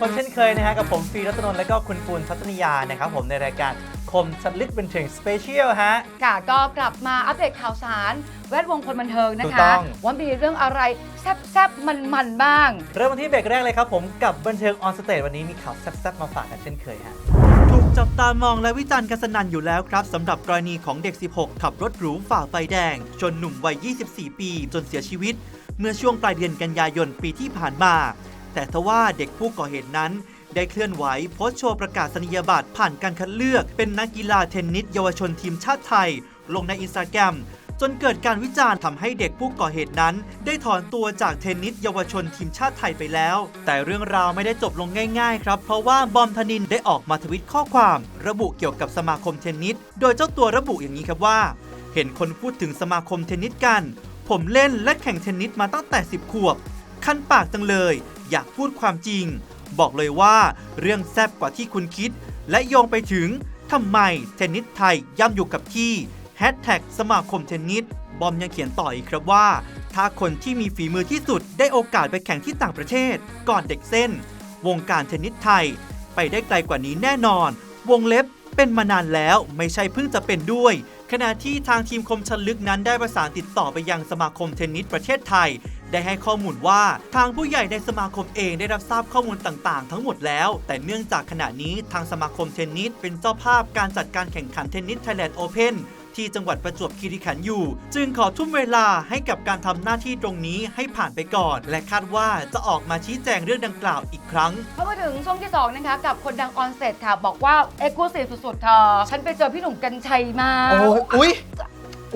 คนเช่นเคยนะฮะกับผมฟีรัตนนท์และก็คุณปูนทัศนียานะครับผมในรายการคมชัดลึกเป็นถึงสเปเชียลฮะ ค่ะก็กลับมาอัปเดตข่าวสาร แวดวงคนบันเทิงนะถูกคะ ต้อง ว่ามีเรื่องอะไรแซบๆ มันๆ บ้าง เริ่มกันที่เบรกแรกเลยครับผมกับบันเทิงออนสเตจวันนี้มีข่าวแซ่บๆมาฝากกันเช่นเคยฮะ ถูกจับตามองและวิจารณ์กันสนั่นอยู่แล้วครับสำหรับกรณีของเด็ก 16 ขับรถหรูฝ่าไฟแดง ชนหนุ่มวัย 24 ปี จนเสียชีวิต เมื่อช่วงปลายเดือนกันยายนปีที่ผ่านมา แต่ทว่าเด็กผู้ก่อเหตุนั้น ได้เคลื่อนไหวโพสต์โชว์ประกาศนียบัตรผ่านการคัดเลือก เป็นนักกีฬาเทนนิสเยาวชนทีมชาติไทย ลงในอินสตาแกรมจนเกิดการวิจารณ์ทำให้เด็กผู้ก่อเหตุนั้น ได้ถอนตัวจากเทนนิสเยาวชนทีมชาติไทยไปแล้ว แต่เรื่องราวไม่ได้จบลงง่าย ๆ ครับ เพราะว่าบอมธนินได้ออกมาทวิตข้อความ ระบุเกี่ยวกับสมาคมเทนนิส โดยเจ้าตัวระบุอย่างนี้ครับว่า เห็นคนพูดถึงสมาคมเทนนิสกัน ผมเล่นและแข่งเทนนิสมาตั้งแต่ 10 ขวบ คันปากจังเลย อยากพูดความจริง บอกเลยว่าเรื่องแซบกว่าที่คุณคิด และโยงไปถึงทำไมเทนนิสไทยย่ำอยู่กับที่แฮชแท็กสมาคมเทนนิสบอมยังเขียนต่ออีกครับว่า ถ้าคนที่มีฝีมือที่สุดได้โอกาสไปแข่งที่ต่างประเทศ ก่อนเด็กเส้น วงการเทนนิสไทย ไปได้ไกลกว่านี้แน่นอน วงเล็บเป็นมานานแล้วไม่ใช่เพิ่งจะเป็นด้วย ขณะที่ทางทีมคมชันลึกนั้นได้ประสานติดต่อไปยังสมาคมเทนนิสประเทศไทย ได้ให้ข้อมูลว่าทางผู้ใหญ่ในสมาคมเองได้รับทราบข้อมูลต่างๆ ทั้งหมดแล้ว แต่เนื่องจากขณะนี้ทางสมาคมเทนนิสเป็นเจ้าภาพการจัดการแข่งขันเทนนิสไทยแลนด์โอเพนที่จังหวัดประจวบคีรีขันธ์อยู่ จึงขอทุ่มเวลาให้กับการทำหน้าที่ตรงนี้ให้ผ่านไปก่อน และคาดว่าจะออกมาชี้แจงเรื่องดังกล่าวอีกครั้งพอมาถึงช่วงที่ 2 นะคะกับคนดังออนเซ็ตค่ะ บอกว่าเอ็กซ์คลูซีฟสุดๆเธอฉันไปเจอพี่หนุ่มกัญชัยมาโอ้ยอุ้ย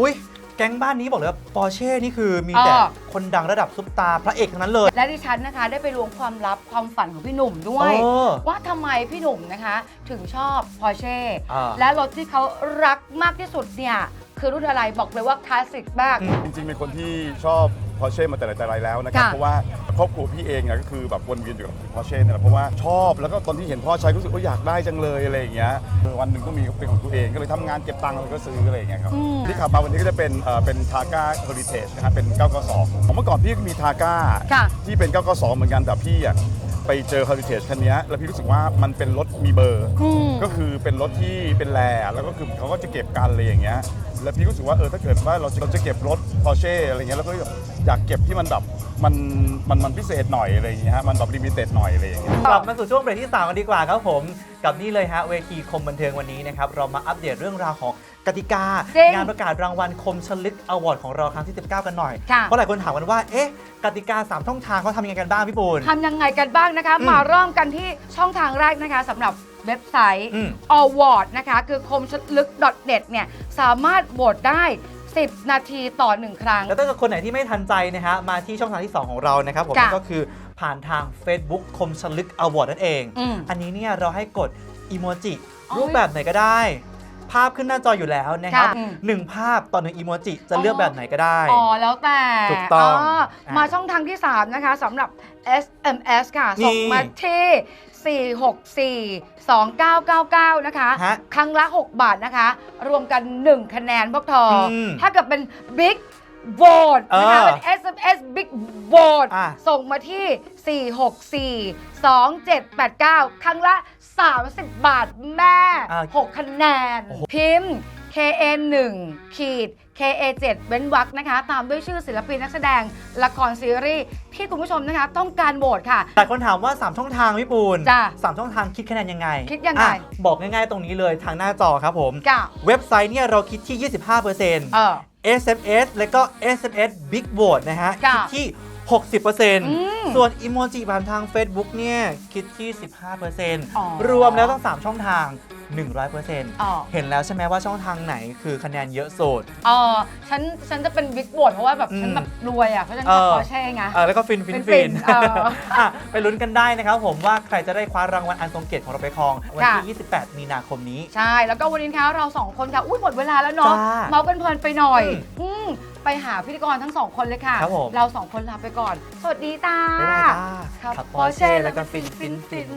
อุ้ย แก๊งบ้านนี้บอกเลยว่าปอร์เช่นี่คือมีแต่เออ คนดังระดับซุปตาร์พระเอกทั้งนั้นเลยและดิฉันนะคะได้ไปล้วงความลับความฝันของพี่หนุ่มด้วยเออว่าทำไมพี่หนุ่มนะคะ ถึงชอบ Porsche อ่าและรถที่เขารักมากที่สุดเนี่ยคือรุ่นอะไรบอกเลยว่าคลาสสิกมาก อืม จริงๆเป็นคนที่ชอบ Porsche มาแต่ไหนแต่ไรแล้วนะครับ ค่ะเพราะว่า ครอบครัวพี่เองอะก็คือแบบวนเวียนอยู่กับ Porsche เนี่ยแหละเพราะว่าชอบแล้วก็ตอนที่เห็นพ่อใช้ก็รู้สึกว่าอยากได้จังเลยอะไรอย่างเงี้ยเออวันหนึ่งต้องมีเป็นของตัวเองก็เลยทำงานเก็บตังค์แล้วก็ซื้ออะไรอย่างเงี้ยครับอืม ที่ขับมาวันนี้ก็จะเป็นเอ่อเป็นทาก้าเฮอริเทจนะครับเป็น992ผมเมื่อก่อนพี่ก็มีทาก้า ค่ะ ที่เป็น 992 เหมือนกันแต่พี่อะไปเจอ Heritage คันเนี้ยแล้วพี่รู้สึกว่ามันเป็นรถมีเบอร์ อืม ก็คือเป็นรถที่เป็นแรแล้วก็คือเขาก็จะเก็บกันอะไรอย่างเงี้ยแล้วพี่รู้สึกว่าเออถ้าเกิดว่าเราจะเราจะเก็บรถ Porsche อะไรเงี้ยแล้วก็อยากเก็บที่มันแบบมันมันมันพิเศษหน่อยอะไรอย่างเงี้ยฮะมันแบบลิมิเต็ดหน่อยอะไรอย่างเงี้ย กลับมาสู่ช่วงเบรกที่ 3 กันดีกว่าครับผม กับนี่เลยฮะเวทีคมบันเทิงวันนี้นะครับ เรามาอัปเดตเรื่องราวของกติกา จริงงานประกาศรางวัลคมชลึกอวอร์ดของเราครั้งที่ 19 กันหน่อย ค่ะ เพราะหลายคนถามกันว่า เอ๊ะ กติกา 3 ช่องทางเขาทำยังไงกันบ้างพี่ปูน ทำยังไงกันบ้างนะคะ อืม มาเริ่มกันที่ช่องทางแรกนะคะสำหรับ เว็บไซต์ อืม award นะคะ คือคมชลึก .net เนี่ยสามารถโหวตได้ 10 นาทีต่อ 1 ครั้ง แล้วถ้าเกิดคนไหนที่ไม่ทันใจนะฮะมาที่ช่องทางที่ 2 ของเรานะครับผมค่ะก็คือผ่านทาง Facebook คมชลึกอวอร์ดนั่นเองอืมอันนี้เนี่ยเราให้กดอีโมจิอ๋อรูปแบบไหนก็ได้ ภาพขึ้นหน้าจออยู่แล้วนะครับค่ะอืมหนึ่งภาพต่อหนึ่งอีโมจิจะเลือกแบบไหนก็ได้ อ๋อ แล้วแต่ถูกต้องาอะมาช่องทางที่ 3 นะคะสำหรับ SMS ค่ะ นี่ส่งมาที่ 464 2999 นะคะ ฮะครั้งละ 6 บาทนะคะ รวมกัน 1 คะแนนพวกเธออมถ้าเกิดเป็น Big Vote นะคะ เออเป็น SMS Big Vote อะ ส่งมาที่ 464 2789 ครั้งละ 30 บาทแม่ อะ6คะแนน โอ้โห พิมพ์ KA1 ขีด KA7 เว้นวรรคนะคะ ตามด้วยชื่อศิลปินนักแสดงละครซีรีส์ที่คุณผู้ชมนะคะ ต้องการโหวตค่ะ แต่คนถามว่า 3 ช่องทางพี่ปูนจ้ะสามช่องทางคิดคะแนนยังไงคิดยังไง อะบอกง่ายๆตรงนี้เลยทางหน้าจอครับผมก้าเว็บไซต์เนี่ยเราคิดที่ 25%เออ SMS แล้วก็ SMS Big Vote นะฮะค่ะคิดที่ม 60%ส่วนอีโมจิผ่านทาง Facebook เนี่ยคิดที่อ๋อ15%รวมแล้วต้อง 3 ช่องทาง 100%อ๋อเห็นแล้วใช่ไหมว่าช่องทางไหนคือคะแนนเยอะสุดเออฉันฉันจะเป็นบิ๊กโหวตเพราะว่าแบบอืมฉันแบบรวยอะเพราะฉันเอขับอปอร์เช่ไงเออแล้วก็ฟินฟินฟิฟินนๆเอออะไปลุ้นกันได้นะครับผมว่าใครจะได้คว้ารางวัลอันทรงเกียรติของเราไปครอง วันที่ 28 มีนาคมนี้ ใช่ แล้วก็วันนี้นะคะเราสองคนค่ะอุ้ยหมดเวลาแล้วเนาะจ้าเมาส์กันเพลินไปหน่อยอืมอืม ไปหาพิธีกรทั้งสองคนเลยค่ะ ครับผม เราสองคนลาไปก่อน สวัสดีตา ได้จ้าครับปอเชยแล้วก็ฟินฟินฟิน